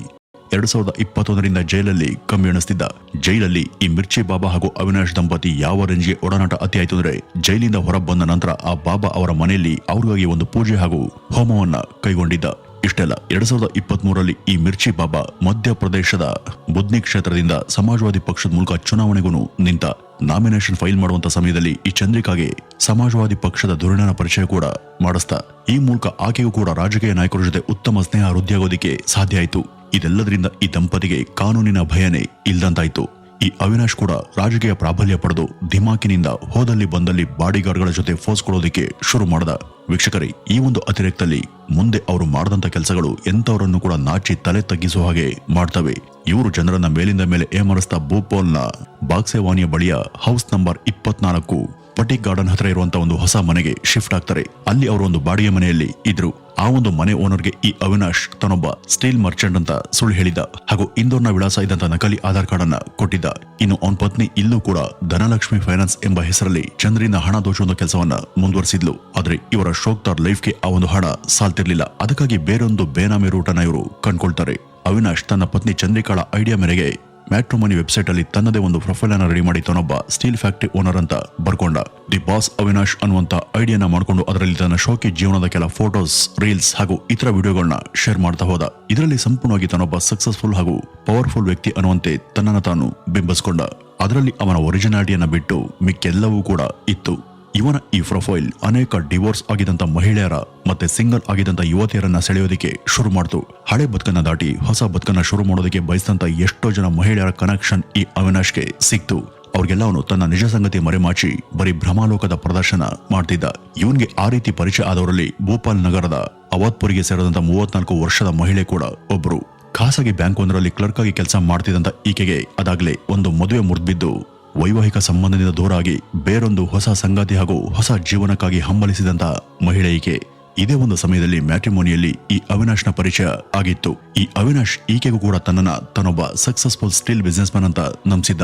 ಎರಡ್ ಸಾವಿರದ ಇಪ್ಪತ್ತೊಂದರಿಂದ ಜೈಲಲ್ಲಿ ಕಮ್ಮಿ ಎಣಿಸ್ತಿದ್ದ ಜೈಲಲ್ಲಿ ಈ ಮಿರ್ಚಿ ಬಾಬಾ ಹಾಗೂ ಅವಿನಾಶ್ ದಂಪತಿ ಯಾವ ರೇಂಜ್ಗೆ ಒಡನಾಟ ಅತಿ ಆಯ್ತು ಅಂದ್ರೆ ಜೈಲಿಂದ ಹೊರಬಂದ ನಂತರ ಆ ಬಾಬಾ ಅವರ ಮನೆಯಲ್ಲಿ ಅವರಿಗಾಗಿ ಒಂದು ಪೂಜೆ ಹಾಗೂ ಹೋಮವನ್ನ ಕೈಗೊಂಡಿದ್ದ. ಇಷ್ಟೆಲ್ಲ ಎರಡ್ ಸಾವಿರದ ಇಪ್ಪತ್ತ್ ಮೂರರಲ್ಲಿ ಈ ಮಿರ್ಚಿ ಬಾಬಾ ಮಧ್ಯಪ್ರದೇಶದ ಬುದ್ನಿ ಕ್ಷೇತ್ರದಿಂದ ಸಮಾಜವಾದಿ ಪಕ್ಷದ ಮೂಲಕ ಚುನಾವಣೆಗೂ ನಿಂತ. ನಾಮಿನೇಷನ್ ಫೈಲ್ ಮಾಡುವಂತ ಸಮಯದಲ್ಲಿ ಈ ಚಂದ್ರಿಕಾಗೆ ಸಮಾಜವಾದಿ ಪಕ್ಷದ ಧುರೀಣನ ಪರಿಚಯ ಕೂಡ ಮಾಡಿಸ್ತಾ ಈ ಮೂಲಕ ಆಕೆಗೂ ಕೂಡ ರಾಜಕೀಯ ನಾಯಕರ ಜೊತೆ ಉತ್ತಮ ಸ್ನೇಹ ವೃದ್ಧಿಯಾಗೋದಿಕ್ಕೆ ಸಾಧ್ಯ ಆಯಿತು. ಇದೆಲ್ಲದರಿಂದ ಈ ದಂಪತಿಗೆ ಕಾನೂನಿನ ಭಯನೇ ಇಲ್ದಂತಾಯ್ತು. ಈ ಅವಿನಾಶ್ ಕೂಡ ರಾಜಕೀಯ ಪ್ರಾಬಲ್ಯ ಪಡೆದು ಧಿಮಾಕಿನಿಂದ ಹೋದಲ್ಲಿ ಬಂದಲ್ಲಿ ಬಾಡಿಗಾರ್ಡ್ಗಳ ಜೊತೆ ಫೋರ್ಸ್ ಕೊಡೋದಕ್ಕೆ ಶುರು ಮಾಡಿದ. ವೀಕ್ಷಕರೇ, ಈ ಒಂದು ಅತಿರೇಕದಲ್ಲಿ ಮುಂದೆ ಅವರು ಮಾಡದಂತ ಕೆಲಸಗಳು ಎಂತವರನ್ನು ಕೂಡ ನಾಚಿ ತಲೆ ತಗ್ಗಿಸುವ ಹಾಗೆ ಮಾಡ್ತವೆ. ಇವರು ಜನರನ್ನ ಮೇಲಿಂದ ಮೇಲೆ ಏಮರಿಸ್ತಾ ಭೂಪೋಲ್ನ ಬಾಕ್ಸೆವಾನಿಯ ಬಳಿಯ ಹೌಸ್ ನಂಬರ್ ಇಪ್ಪತ್ನಾಲ್ಕು ಪಟಿಕ್ ಗಾರ್ಡನ್ ಹತ್ರ ಇರುವಂತ ಒಂದು ಹೊಸ ಮನೆಗೆ ಶಿಫ್ಟ್ ಆಗ್ತಾರೆ. ಅಲ್ಲಿ ಅವರು ಒಂದು ಬಾಡಿಗೆ ಮನೆಯಲ್ಲಿ ಇದ್ರು. ಆ ಒಂದು ಮನೆ ಓನರ್ಗೆ ಈ ಅವಿನಾಶ್ ತನ್ನೊಬ್ಬ ಸ್ಟೀಲ್ ಮರ್ಚೆಂಟ್ ಅಂತ ಸುಳ್ಳು ಹೇಳಿದ್ದ. ಹಾಗೂ ಇಂದೋರ್ನ ವಿಳಾಸ ಇದ್ದಂತ ನಕಲಿ ಆಧಾರ್ ಕಾರ್ಡ್ ಅನ್ನ ಕೊಟ್ಟಿದ್ದ. ಇನ್ನು ಅವನ ಪತ್ನಿ ಇಲ್ಲೂ ಕೂಡ ಧನಲಕ್ಷ್ಮಿ ಫೈನಾನ್ಸ್ ಎಂಬ ಹೆಸರಲ್ಲಿ ಚಂದ್ರಿನ ಹಣ ದೋಚುವ ಕೆಲಸವನ್ನ ಮುಂದುವರಿಸಿದ್ಲು. ಆದ್ರೆ ಇವರ ಶೋಕ್ತಾರ್ ಲೈಫ್ಗೆ ಆ ಒಂದು ಹಣ ಸಾಲ್ತಿರ್ಲಿಲ್ಲ. ಅದಕ್ಕಾಗಿ ಬೇರೊಂದು ಬೇನಾಮಿ ರೂಟನ್ನ ಇವರು ಕಂಡ್ಕೊಳ್ತಾರೆ. ಅವಿನಾಶ್ ತನ್ನ ಪತ್ನಿ ಚಂದ್ರಿಕಾಳ ಐಡಿಯಾ ಮೇರೆಗೆ ಮ್ಯಾಟ್ರೋಮನಿ ವೆಬ್ಸೈಟ್ ಅಲ್ಲಿ ತನ್ನದೇ ಒಂದು ಪ್ರೊಫೈಲ್ ಅನ್ನು ರೆಡಿ ಮಾಡಿ ತನ್ನೊಬ್ಬ ಸ್ಟೀಲ್ ಫ್ಯಾಕ್ಟರಿ ಓನರ್ ಅಂತ ಬರ್ಕೊಂಡ. ದಿ ಬಾಸ್ ಅವಿನಾಶ್ ಅನ್ನುವಂತ ಐಡಿಯಾನ ಮಾಡಿಕೊಂಡು ಅದರಲ್ಲಿ ತನ್ನ ಶೋಕಿ ಜೀವನದ ಕೆಲ ಫೋಟೋಸ್, ರೀಲ್ಸ್ ಹಾಗೂ ಇತರ ವಿಡಿಯೋಗಳನ್ನ ಶೇರ್ ಮಾಡ್ತಾ ಹೋದ. ಇದರಲ್ಲಿ ಸಂಪೂರ್ಣವಾಗಿ ತನ್ನೊಬ್ಬ ಸಕ್ಸಸ್ಫುಲ್ ಹಾಗೂ ಪವರ್ಫುಲ್ ವ್ಯಕ್ತಿ ಅನ್ನುವಂತೆ ತನ್ನನ್ನು ತಾನು ಬಿಂಬಿಸ್ಕೊಂಡ. ಅದರಲ್ಲಿ ಅವನ ಒರಿಜಿನಾಲಿಟಿಯನ್ನು ಬಿಟ್ಟು ಮಿಕ್ಕೆಲ್ಲವೂ ಕೂಡ ಇತ್ತು. ಇವನ ಈ ಪ್ರೊಫೈಲ್ ಅನೇಕ ಡಿವೋರ್ಸ್ ಆಗಿದಂತ ಮಹಿಳೆಯರ ಮತ್ತೆ ಸಿಂಗಲ್ ಆಗಿದಂತ ಯುವತಿಯರನ್ನ ಸೆಳೆಯೋದಕ್ಕೆ ಶುರು ಮಾಡ್ತು. ಹಳೆ ಬದುಕನ್ನ ದಾಟಿ ಹೊಸ ಬದುಕನ್ನ ಶುರು ಮಾಡೋದಕ್ಕೆ ಬಯಸಿದಂತ ಎಷ್ಟೋ ಜನ ಮಹಿಳೆಯರ ಕನೆಕ್ಷನ್ ಈ ಅವಿನಾಶ್ಗೆ ಸಿಕ್ತು. ಅವ್ರಿಗೆಲ್ಲ ತನ್ನ ನಿಜ ಸಂಗತಿ ಮರೆಮಾಚಿ ಬರೀ ಭ್ರಮಾಲೋಕದ ಪ್ರದರ್ಶನ ಮಾಡ್ತಿದ್ದ. ಇವನ್ಗೆ ಆ ರೀತಿ ಪರಿಚಯ ಆದವರಲ್ಲಿ ಭೋಪಾಲ್ ನಗರದ ಅವತ್ಪುರಿಗೆ ಸೇರಿದಂತ ಮೂವತ್ನಾಲ್ಕು ವರ್ಷದ ಮಹಿಳೆ ಕೂಡ ಒಬ್ರು. ಖಾಸಗಿ ಬ್ಯಾಂಕ್ ಒಂದರಲ್ಲಿ ಕ್ಲರ್ಕ್ ಆಗಿ ಕೆಲಸ ಮಾಡ್ತಿದ್ದಂತ ಈಕೆಗೆ ಅದಾಗಲೇ ಒಂದು ಮದುವೆ ಮುರಿದ್ಬಿದ್ದು ವೈವಾಹಿಕ ಸಂಬಂಧದಿಂದ ದೂರಾಗಿ ಬೇರೊಂದು ಹೊಸ ಸಂಗಾತಿ ಹಾಗೂ ಹೊಸ ಜೀವನಕ್ಕಾಗಿ ಹಂಬಲಿಸಿದಂತ ಮಹಿಳೆ ಈಕೆ ಇದೇ ಒಂದು ಸಮಯದಲ್ಲಿ ಮ್ಯಾಟ್ರಿಮೋನಿಯಲ್ಲಿ ಈ ಅವಿನಾಶ್ನ ಪರಿಚಯ ಆಗಿತ್ತು. ಈ ಅವಿನಾಶ್ ಈಕೆಗೂ ಕೂಡ ತನ್ನನ್ನ ತನ್ನೊಬ್ಬ ಸಕ್ಸಸ್ಫುಲ್ ಸ್ಟೀಲ್ ಬಿಸ್ನೆಸ್ ಮ್ಯಾನ್ ಅಂತ ನಂಬಿಸಿದ್ದ.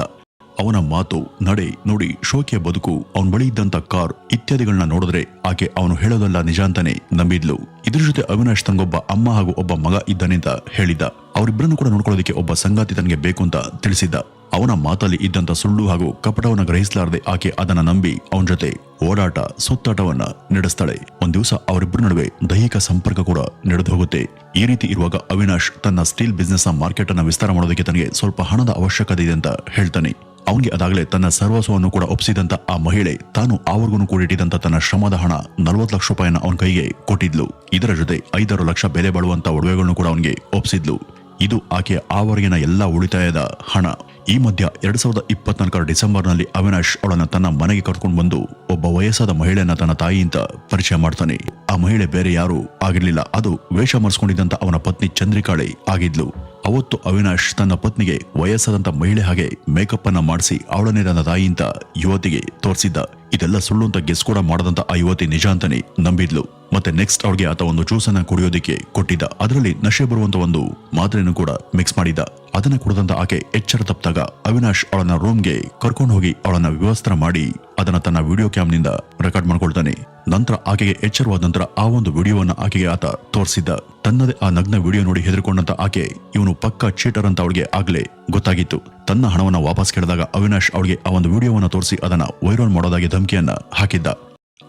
ಅವನ ಮಾತು, ನಡೆ, ನೋಡಿ, ಶೋಕಿಯ ಬದುಕು, ಅವನ ಬಳಿ ಇದ್ದಂತ ಕಾರ್ ಇತ್ಯಾದಿಗಳನ್ನ ನೋಡಿದ್ರೆ ಆಕೆ ಅವನು ಹೇಳೋದಲ್ಲ ನಿಜ ಅಂತಾನೆ ನಂಬಿದ್ಲು. ಇದ್ರ ಜೊತೆ ಅವಿನಾಶ್ ತನಗೊಬ್ಬ ಅಮ್ಮ ಹಾಗೂ ಒಬ್ಬ ಮಗ ಇದ್ದಾನೆ ಅಂತ ಹೇಳಿದ್ದ. ಅವರಿಬ್ಬರನ್ನು ಕೂಡ ನೋಡ್ಕೊಳ್ಳೋದಕ್ಕೆ ಒಬ್ಬ ಸಂಗಾತಿ ತನಗೆ ಬೇಕು ಅಂತ ತಿಳಿಸಿದ್ದ. ಅವನ ಮಾತಲ್ಲಿ ಇದ್ದಂತ ಸುಳ್ಳು ಹಾಗೂ ಕಪಟವನ್ನು ಗ್ರಹಿಸಲಾರದೆ ಆಕೆ ಅದನ್ನ ನಂಬಿ ಅವನ ಜೊತೆ ಓಡಾಟ, ಸುತ್ತಾಟವನ್ನ ನಡೆಸ್ತಾಳೆ. ಒಂದ್ ದಿವಸ ಅವರಿಬ್ಬರ ನಡುವೆ ದೈಹಿಕ ಸಂಪರ್ಕ ಕೂಡ ನಡೆದು ಹೋಗುತ್ತೆ. ಈ ರೀತಿ ಇರುವಾಗ ಅವಿನಾಶ್ ತನ್ನ ಸ್ಟೀಲ್ ಬಿಸ್ನೆಸ್ನ ಮಾರ್ಕೆಟ್ ಅನ್ನ ವಿಸ್ತಾರ ಮಾಡೋದಕ್ಕೆ ತನಗೆ ಸ್ವಲ್ಪ ಹಣದ ಅವಶ್ಯಕತೆ ಇದೆ ಅಂತ ಹೇಳ್ತಾನೆ. ಅವನಿಗೆ ಅದಾಗಲೇ ತನ್ನ ಸರ್ವಸ್ವವನ್ನು ಕೂಡ ಒಪ್ಪಿಸಿದಂತ ಆ ಮಹಿಳೆ ತಾನು ಆವರೆಗೂ ಕೂಡಿಟ್ಟಿದ್ದಂತ ತನ್ನ ಶ್ರಮದ ಹಣ ನಲವತ್ತು ಲಕ್ಷ ರೂಪಾಯಿನ ಅವನ ಕೈಗೆ ಕೊಟ್ಟಿದ್ಲು. ಇದರ ಜೊತೆ ಐದಾರು ಲಕ್ಷ ಬೆಲೆ ಬಾಳುವಂತ ಒಡವೆಗಳನ್ನು ಕೂಡ ಅವನಿಗೆ ಒಪ್ಪಿಸಿದ್ಲು ಇದು ಆಕೆಯ ಆವರೆಗಿನ ಎಲ್ಲಾ ಉಳಿತಾಯದ ಹಣ. ಈ ಮಧ್ಯ ಎರಡ್ ಸಾವಿರದ ಇಪ್ಪತ್ನಾಲ್ಕರ ಡಿಸೆಂಬರ್ನಲ್ಲಿ ಅವಿನಾಶ್ ಅವಳನ್ನ ತನ್ನ ಮನೆಗೆ ಕರ್ಕೊಂಡು ಬಂದು ಒಬ್ಬ ವಯಸ್ಸಾದ ಮಹಿಳೆಯನ್ನ ತನ್ನ ತಾಯಿಯಿಂದ ಪರಿಚಯ ಮಾಡ್ತಾನೆ. ಆ ಮಹಿಳೆ ಬೇರೆ ಯಾರು ಆಗಿರ್ಲಿಲ್ಲ. ಅದು ವೇಷ ಮರೆಸ್ಕೊಂಡಿದ್ದಂತ ಅವನ ಪತ್ನಿ ಚಂದ್ರಿಕಾಳೆ ಆಗಿದ್ಲು. ಅವತ್ತು ಅವಿನಾಶ್ ತನ್ನ ಪತ್ನಿಗೆ ವಯಸ್ಸಾದಂತ ಮಹಿಳೆ ಹಾಗೆ ಮೇಕಪ್ ಅನ್ನ ಮಾಡಿಸಿ ಅವಳನ್ನೇ ತನ್ನ ತಾಯಿಯಿಂದ ಯುವತಿಗೆ ತೋರಿಸಿದ್ದ. ಇದೆಲ್ಲ ಸುಳ್ಳು ಅಂತ ಗೆಸ್ ಕೂಡ ಮಾಡದಂತ ಆ ಯುವತಿ ನಿಜ ಅಂತಾನೆ ನಂಬಿದ್ಲು. ಮತ್ತೆ ನೆಕ್ಸ್ಟ್ ಅವಳಿಗೆ ಆತ ಒಂದು ಜ್ಯೂಸ್ ಅನ್ನ ಕುಡಿಯೋದಕ್ಕೆ ಕೊಟ್ಟಿದ್ದ. ಅದರಲ್ಲಿ ನಶೆ ಬರುವಂತ ಒಂದು ಮಾತ್ರೆಯನ್ನು ಕೂಡ ಮಿಕ್ಸ್ ಮಾಡಿದ್ದ. ಅದನ್ನ ಕುಡಿದಂತ ಆಕೆ ಎಚ್ಚರ ತಪ್ಪಿದಾಗ ಅವಿನಾಶ್ ಅವಳನ್ನ ರೂಮ್ಗೆ ಕರ್ಕೊಂಡು ಹೋಗಿ ಅವಳನ್ನ ವ್ಯವಸ್ಥೆ ಮಾಡಿ ಅದನ್ನ ತನ್ನ ವಿಡಿಯೋ ಕ್ಯಾಮ್ನಿಂದ ರೆಕಾರ್ಡ್ ಮಾಡ್ಕೊಳ್ತಾನೆ. ನಂತರ ಆಕೆಗೆ ಎಚ್ಚರವಾದ ನಂತರ ಆ ಒಂದು ವಿಡಿಯೋವನ್ನು ಆಕೆಗೆ ಆತ ತೋರಿಸಿದ್ದ. ತನ್ನದೇ ಆ ನಗ್ನ ವಿಡಿಯೋ ನೋಡಿ ಹೆದರಿಕೊಂಡಂತ ಆಕೆ ಇವನು ಪಕ್ಕ ಚೀಟರ್ ಅಂತ ಅವಳಿಗೆ ಆಗಲೇ ಗೊತ್ತಾಗಿತ್ತು. ತನ್ನ ಹಣವನ್ನ ವಾಪಸ್ ಕೇಳಿದಾಗ ಅವಿನಾಶ್ ಅವಳಿಗೆ ಆ ಒಂದು ವಿಡಿಯೋವನ್ನು ತೋರಿಸಿ ಅದನ್ನ ವೈರಲ್ ಮಾಡೋದಾಗಿ ಧಮಕಿಯನ್ನ ಹಾಕಿದ್ದ.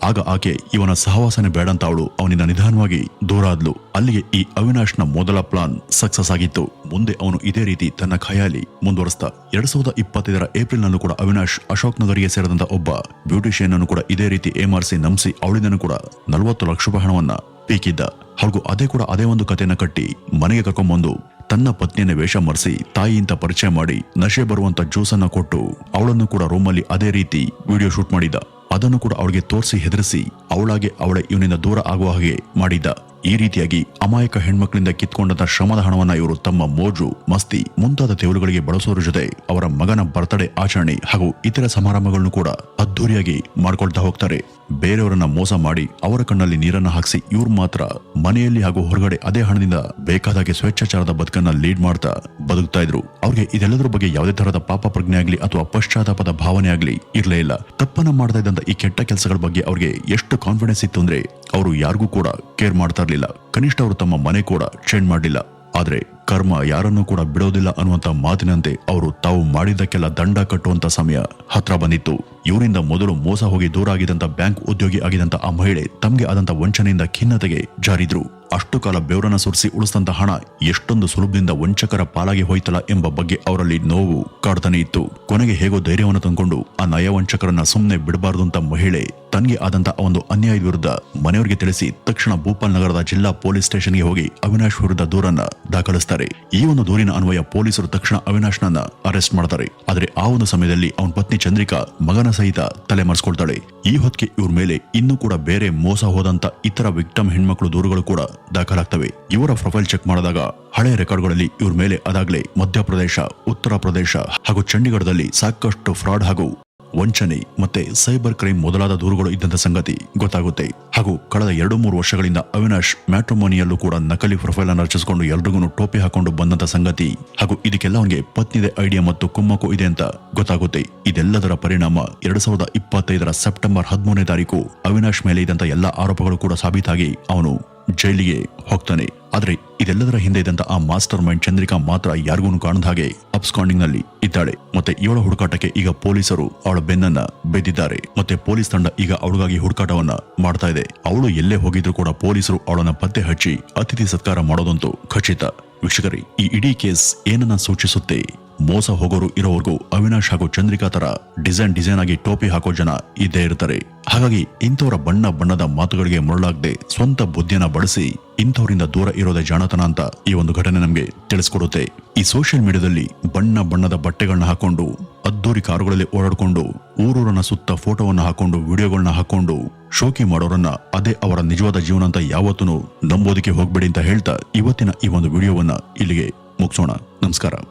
ಆಗ ಆಕೆ ಇವನ ಸಹವಾಸನೆ ಬೇಡ ಅಂತ ಅವಳು ಅವನಿಂದ ನಿಧಾನವಾಗಿ ದೂರ ಆದ್ಲು ಅಲ್ಲಿಗೆ ಈ ಅವಿನಾಶ್ನ ಮೊದಲ ಪ್ಲಾನ್ ಸಕ್ಸಸ್ ಆಗಿತ್ತು. ಮುಂದೆ ಅವನು ಇದೇ ರೀತಿ ತನ್ನ ಖಯಾಲಿ ಮುಂದುವರಿಸ್ತಾ. ಎರಡ್ ಸಾವಿರದ ಇಪ್ಪತ್ತೈದರ ಏಪ್ರಿಲ್ ನಲ್ಲೂ ಕೂಡ ಅವಿನಾಶ್ ಅಶೋಕ್ ನಗರಿಗೆ ಸೇರಿದಂತ ಒಬ್ಬ ಬ್ಯೂಟಿಷಿಯನ್ ಅನ್ನು ಕೂಡ ಇದೇ ರೀತಿ ಏಮಾರಿಸಿ ನಂಬಿಸಿ ಅವಳಿಂದನೂ ಕೂಡ ನಲವತ್ತು ಲಕ್ಷ ರೂಪಾಯಿ ಹಣವನ್ನ ಪೀಕಿದ್ದ. ಹಾಗೂ ಅದೇ ಕೂಡ ಅದೇ ಒಂದು ಕಥೆಯನ್ನ ಕಟ್ಟಿ ಮನೆಗೆ ಕರ್ಕೊಂಡ್ಬಂದು ತನ್ನ ಪತ್ನಿಯನ್ನ ವೇಷ ಮರೆಸಿ ತಾಯಿಯಿಂದ ಪರಿಚಯ ಮಾಡಿ ನಶೆ ಬರುವಂತ ಜ್ಯೂಸ್ ಅನ್ನ ಕೊಟ್ಟು ಅವಳನ್ನು ಕೂಡ ರೂಮಲ್ಲಿ ಅದೇ ರೀತಿ ವಿಡಿಯೋ ಶೂಟ್ ಮಾಡಿದ್ದ. ಅದನ್ನು ಕೂಡ ಅವಳಿಗೆ ತೋರಿಸಿ ಹೆದರಿಸಿ ಅವಳಾಗೆ ಅವಳ ಇವನಿಂದ ದೂರ ಆಗುವ ಹಾಗೆ ಮಾಡಿದ್ದ. ಈ ರೀತಿಯಾಗಿ ಅಮಾಯಕ ಹೆಣ್ಮಕ್ಳಿಂದ ಕಿತ್ಕೊಂಡಂತ ಶ್ರಮದ ಹಣವನ್ನ ಇವರು ತಮ್ಮ ಮೋಜು, ಮಸ್ತಿ, ಮುಂತಾದ ತೆವಲುಗಳಿಗೆ ಬಳಸೋರ ಜೊತೆ ಅವರ ಮಗನ ಬರ್ತಡೇ ಆಚರಣೆ ಹಾಗೂ ಇತರ ಸಮಾರಂಭಗಳನ್ನು ಕೂಡ ಅದ್ದೂರಿಯಾಗಿ ಮಾಡ್ಕೊಳ್ತಾ ಹೋಗ್ತಾರೆ. ಬೇರೆಯವರನ್ನ ಮೋಸ ಮಾಡಿ ಅವರ ಕಣ್ಣಲ್ಲಿ ನೀರನ್ನ ಹಾಕಿಸಿ ಇವ್ರು ಮಾತ್ರ ಮನೆಯಲ್ಲಿ ಹಾಗೂ ಹೊರಗಡೆ ಅದೇ ಹಣದಿಂದ ಬೇಕಾದಾಗೆ ಸ್ವೇಚ್ಛಾಚಾರದ ಬದುಕನ್ನ ಲೀಡ್ ಮಾಡ್ತಾ ಬದುಕ್ತಾ ಇದ್ರು. ಅವ್ರಿಗೆ ಇದೆಲ್ಲದರ ಬಗ್ಗೆ ಯಾವುದೇ ತರಹದ ಪಾಪ ಪ್ರಜ್ಞೆ ಆಗ್ಲಿ ಅಥವಾ ಪಶ್ಚಾತ್ತಾಪದ ಭಾವನೆ ಆಗ್ಲಿ ಇರಲೇ ಇಲ್ಲ. ತಪ್ಪನ್ನ ಮಾಡ್ತಾ ಇದ್ದಂತ ಈ ಕೆಟ್ಟ ಕೆಲಸಗಳ ಬಗ್ಗೆ ಅವ್ರಿಗೆ ಎಷ್ಟು ಕಾನ್ಫಿಡೆನ್ಸ್ ಇತ್ತು ಅಂದ್ರೆ ಅವರು ಯಾರಿಗೂ ಕೂಡ ಕೇರ್ ಮಾಡ್ತಾ ಇರಲಿಲ್ಲ. ಕನಿಷ್ಠ ಅವರು ತಮ್ಮ ಮನೆ ಕೂಡ ಚೇಂಜ್ ಮಾಡಲಿಲ್ಲ. ಆದ್ರೆ ಕರ್ಮ ಯಾರನ್ನೂ ಕೂಡ ಬಿಡೋದಿಲ್ಲ ಅನ್ನುವಂತ ಮಾತಿನಂತೆ ಅವರು ತಾವು ಮಾಡಿದ್ದಕ್ಕೆಲ್ಲ ದಂಡ ಕಟ್ಟುವಂತ ಸಮಯ ಹತ್ರ ಬಂದಿತ್ತು. ಇವರಿಂದ ಮೊದಲು ಮೋಸ ಹೋಗಿ ದೂರ ಆಗಿದಂತ ಬ್ಯಾಂಕ್ ಉದ್ಯೋಗಿ ಆಗಿದಂತ ಆ ಮಹಿಳೆ ತಮಗೆ ಆದಂತ ವಂಚನೆಯಿಂದ ಖಿನ್ನತೆಗೆ ಜಾರಿದ್ರು. ಅಷ್ಟು ಕಾಲ ಬೆವರನ್ನ ಸುರಿಸಿ ಉಳಿಸಿದಂತ ಹಣ ಎಷ್ಟೊಂದು ಸುಲಭದಿಂದ ವಂಚಕರ ಪಾಲಾಗಿ ಹೋಯ್ತಲ್ಲ ಎಂಬ ಬಗ್ಗೆ ಅವರಲ್ಲಿ ನೋವು ಕಾಡ್ತಾನೆ ಇತ್ತು. ಕೊನೆಗೆ ಹೇಗೋ ಧೈರ್ಯವನ್ನು ತಂದುಕೊಂಡು ಆ ನಯ ವಂಚಕರನ್ನ ಸುಮ್ಮನೆ ಬಿಡಬಾರದು ಅಂತ ಮಹಿಳೆ ತನಗೆ ಆದಂತ ಒಂದು ಅನ್ಯಾಯ ವಿರುದ್ಧ ಮನೆಯವರಿಗೆ ತಿಳಿಸಿ ತಕ್ಷಣ ಭೂಪಾಲ್ ನಗರದ ಜಿಲ್ಲಾ ಪೊಲೀಸ್ ಸ್ಟೇಷನ್ಗೆ ಹೋಗಿ ಅವಿನಾಶ್ ವಿರುದ್ಧ ದೂರನ್ನ ದಾಖಲಿಸ್ತಾರೆ ಈ ಒಂದು ದೂರಿನ ಅನ್ವಯ ಪೊಲೀಸರು ತಕ್ಷಣ ಅವಿನಾಶ್ನನ್ನ ಅರೆಸ್ಟ್ ಮಾಡ್ತಾರೆ. ಆದ್ರೆ ಆ ಒಂದು ಸಮಯದಲ್ಲಿ ಅವನ ಪತ್ನಿ ಚಂದ್ರಿಕಾ ಮಗನ ಸಹಿತ ತಲೆ ಮರೆಸ್ಕೊಳ್ತಾಳೆ ಈ ಹೊತ್ತಿಗೆ ಇವ್ರ ಮೇಲೆ ಇನ್ನೂ ಕೂಡ ಬೇರೆ ಮೋಸ ಹೋದಂತ ಇತರ ವಿಕ್ಟಮ್ ಹೆಣ್ಮಕ್ಳು ದೂರುಗಳು ಕೂಡ ದಾಖಲಾಗ್ತವೆ. ಇವರ ಪ್ರೊಫೈಲ್ ಚೆಕ್ ಮಾಡಿದಾಗ ಹಳೆಯ ರೆಕಾರ್ಡ್ಗಳಲ್ಲಿ ಇವ್ರ ಮೇಲೆ ಅದಾಗಲೇ ಮಧ್ಯಪ್ರದೇಶ, ಉತ್ತರ ಪ್ರದೇಶ ಹಾಗೂ ಚಂಡೀಗಢದಲ್ಲಿ ಸಾಕಷ್ಟು ಫ್ರಾಡ್ ಹಾಗೂ ವಂಚನೆ ಮತ್ತೆ ಸೈಬರ್ ಕ್ರೈಮ್ ಮೊದಲಾದ ದೂರುಗಳು ಇದ್ದಂತ ಸಂಗತಿ ಗೊತ್ತಾಗುತ್ತೆ. ಹಾಗೂ ಕಳೆದ ಎರಡು ಮೂರು ವರ್ಷಗಳಿಂದ ಅವಿನಾಶ್ ಮ್ಯಾಟ್ರೋಮೋನಿಯಲ್ಲೂ ಕೂಡ ನಕಲಿ ಪ್ರೊಫೈಲ್ ಅನ್ನು ರಚಿಸಿಕೊಂಡು ಎಲ್ರಿಗೂ ಟೋಪಿ ಹಾಕೊಂಡು ಬಂದಂತ ಸಂಗತಿ. ಹಾಗೂ ಇದಕ್ಕೆಲ್ಲ ಅವನಿಗೆ ಪತ್ನಿದೆ ಐಡಿಯಾ ಮತ್ತು ಕುಮ್ಮಕ್ಕು ಇದೆ ಅಂತ ಗೊತ್ತಾಗುತ್ತೆ. ಇದೆಲ್ಲದರ ಪರಿಣಾಮ ಎರಡ್ ಸಾವಿರದ ಇಪ್ಪತ್ತೈದರ ಸೆಪ್ಟೆಂಬರ್ ಹದಿಮೂರನೇ ತಾರೀಕು ಅವಿನಾಶ್ ಮೇಲೆ ಇದ್ದಂತ ಎಲ್ಲಾ ಆರೋಪಗಳು ಕೂಡ ಸಾಬೀತಾಗಿ ಅವನು ಜೈಲಿಗೆ ಹೋಗ್ತಾನೆ. ಆದರೆ ಇದೆಲ್ಲದರ ಹಿಂದೆ ಇದ್ದಂತ ಆ ಮಾಸ್ಟರ್ ಮೈಂಡ್ ಚಂದ್ರಿಕಾ ಮಾತ್ರ ಯಾರಿಗೂ ಕಾಣದ ಹಾಗೆ ಅಪ್ಸ್ಕಾಂಡಿಂಗ್ನಲ್ಲಿ ಇದ್ದಾಳೆ. ಮತ್ತೆ ಇವಳ ಹುಡುಕಾಟಕ್ಕೆ ಈಗ ಪೊಲೀಸರು ಅವಳ ಬೆನ್ನನ್ನ ಬೆದ್ದಿದ್ದಾರೆ ಮತ್ತೆ ಪೊಲೀಸ್ ತಂಡ ಈಗ ಅವಳಿಗಾಗಿ ಹುಡುಕಾಟವನ್ನ ಮಾಡ್ತಾ ಇದೆ. ಅವಳು ಎಲ್ಲೇ ಹೋಗಿದ್ರು ಕೂಡ ಪೊಲೀಸರು ಅವಳನ್ನ ಪತ್ತೆ ಹಚ್ಚಿ ಅತಿಥಿ ಸತ್ಕಾರ ಮಾಡೋದಂತೂ ಖಚಿತ. ವೀಕ್ಷಕರೇ, ಈ ಇಡೀ ಕೇಸ್ ಏನನ್ನ ಸೂಚಿಸುತ್ತೆ? ಮೋಸ ಹೋಗೋರು ಇರೋವರೆಗೂ ಅವಿನಾಶ್ ಹಾಗೂ ಚಂದ್ರಿಕಾ ತರ ಡಿಸೈನ್ ಡಿಸೈನ್ ಆಗಿ ಟೋಪಿ ಹಾಕೋ ಜನ ಇದ್ದೇ ಇರ್ತಾರೆ. ಹಾಗಾಗಿ ಇಂಥವರ ಬಣ್ಣ ಬಣ್ಣದ ಮಾತುಗಳಿಗೆ ಮರಳಾಗದೆ ಸ್ವಂತ ಬುದ್ಧಿಯನ್ನ ಬಳಸಿ ಇಂಥವರಿಂದ ದೂರ ಇರೋದೇ ಜಾಣತನ ಅಂತ ಈ ಒಂದು ಘಟನೆ ನಮಗೆ ತಿಳಿಸ್ಕೊಡುತ್ತೆ. ಈ ಸೋಷಿಯಲ್ ಮೀಡಿಯಾದಲ್ಲಿ ಬಣ್ಣ ಬಣ್ಣದ ಬಟ್ಟೆಗಳನ್ನ ಹಾಕೊಂಡು ಅದ್ದೂರಿ ಕಾರುಗಳಲ್ಲಿ ಓಡಾಡಿಕೊಂಡು, ಊರೂರನ್ನ ಸುತ್ತ ಫೋಟೋವನ್ನ ಹಾಕೊಂಡು ವಿಡಿಯೋಗಳನ್ನ ಹಾಕೊಂಡು, ಶೋಕಿ ಮಾಡೋರನ್ನ ಅದೇ ಅವರ ನಿಜವಾದ ಜೀವನ ಅಂತ ಯಾವತ್ತೂ ನಂಬೋದಕ್ಕೆ ಹೋಗ್ಬೇಡಿ ಅಂತ ಹೇಳ್ತಾ ಇವತ್ತಿನ ಈ ಒಂದು ವಿಡಿಯೋವನ್ನ ಇಲ್ಲಿಗೆ ಮುಗಿಸೋಣ. ನಮಸ್ಕಾರ.